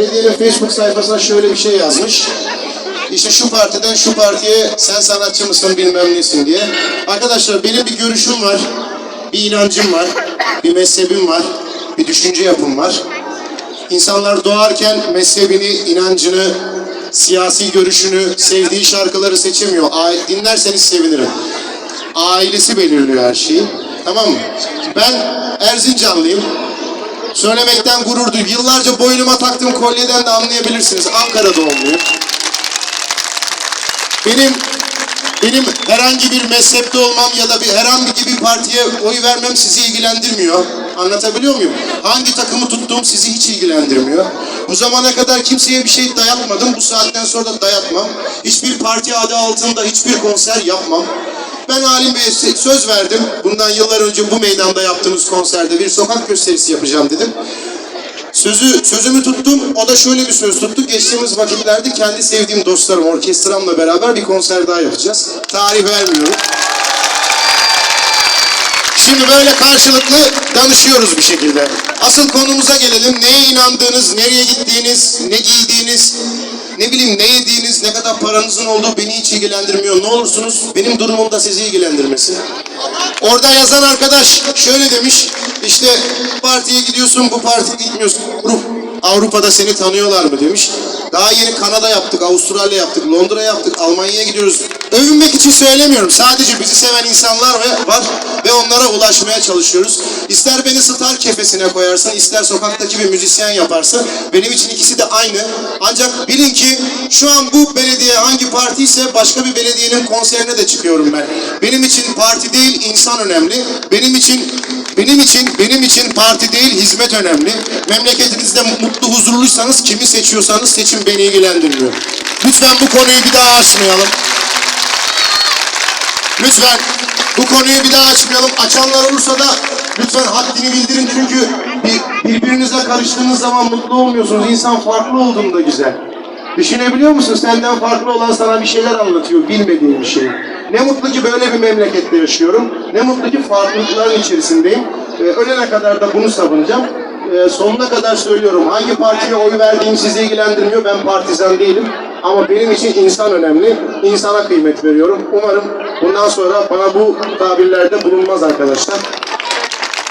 belediyenin Facebook sayfasına şöyle bir şey yazmış. İşte şu partiden şu partiye sen sanatçı mısın bilmem nesin diye. Arkadaşlar benim bir görüşüm var, bir inancım var, bir mezhebim var, bir düşünce yapım var. İnsanlar doğarken mezhebini, inancını, siyasi görüşünü, sevdiği şarkıları seçemiyor. Dinlerseniz sevinirim. Ailesi belirliyor her şeyi. Tamam mı? Ben Erzincanlıyım. Söylemekten gurur duydum. Yıllarca boynuma taktığım kolyeden de anlayabilirsiniz. Ankara doğumluyum. Benim benim herhangi bir mezhepte olmam ya da bir herhangi bir partiye oy vermem sizi ilgilendirmiyor. Anlatabiliyor muyum? Hangi takımı tuttuğum sizi hiç ilgilendirmiyor. Bu zamana kadar kimseye bir şey dayatmadım. Bu saatten sonra da dayatmam. Hiçbir parti adı altında hiçbir konser yapmam. Ben Halim Bey'e söz verdim. Bundan yıllar önce bu meydanda yaptığımız konserde bir sokak gösterisi yapacağım dedim. Sözü sözümü tuttum. O da şöyle bir söz tuttu. Geçtiğimiz vakitlerde kendi sevdiğim dostlarım, orkestramla beraber bir konser daha yapacağız. Tarih vermiyorum. Şimdi böyle karşılıklı danışıyoruz bir şekilde. Asıl konumuza gelelim. Neye inandığınız, nereye gittiğiniz, ne giydiğiniz, ne bileyim ne yediğiniz, ne kadar paranızın olduğu beni hiç ilgilendirmiyor. Ne olursunuz benim durumum da sizi ilgilendirmesin. Orada yazan arkadaş şöyle demiş. İşte partiye gidiyorsun, bu partiye gitmiyorsun. Avru- Avrupa'da seni tanıyorlar mı demiş. Daha yeni Kanada yaptık, Avustralya yaptık, Londra yaptık, Almanya'ya gidiyoruz. Övünmek için söylemiyorum. Sadece bizi seven insanlar var ve onlara ulaşmaya çalışıyoruz. İster beni star kefesine koyarsın, ister sokaktaki bir müzisyen yaparsın. Benim için ikisi de aynı. Ancak bilin ki şu an bu belediye hangi parti ise başka bir belediyenin konserine de çıkıyorum ben. Benim için parti değil insan önemli. Benim için benim için benim için parti değil hizmet önemli. Memleketinizde mutlu huzurluysanız kimi seçiyorsanız seçin beni ilgilendirmiyor. Lütfen bu konuyu bir daha açmayalım. Lütfen bu konuyu bir daha açmayalım. Açanlar olursa da lütfen haddini bildirin çünkü bir, birbirinizle karıştığınız zaman mutlu olmuyorsunuz. İnsan farklı olduğunda güzel. Düşünebiliyor musun? Senden farklı olan sana bir şeyler anlatıyor, bilmediğin bir şey. Ne mutlu ki böyle bir memlekette yaşıyorum. Ne mutlu ki farklılıkların içerisindeyim. Ee, ölene kadar da bunu savunacağım. Ee, sonuna kadar söylüyorum. Hangi partiye oy verdiğim sizi ilgilendirmiyor. Ben partizan değilim. Ama benim için insan önemli. İnsana kıymet veriyorum. Umarım bundan sonra bana bu tabirlerde bulunmaz arkadaşlar.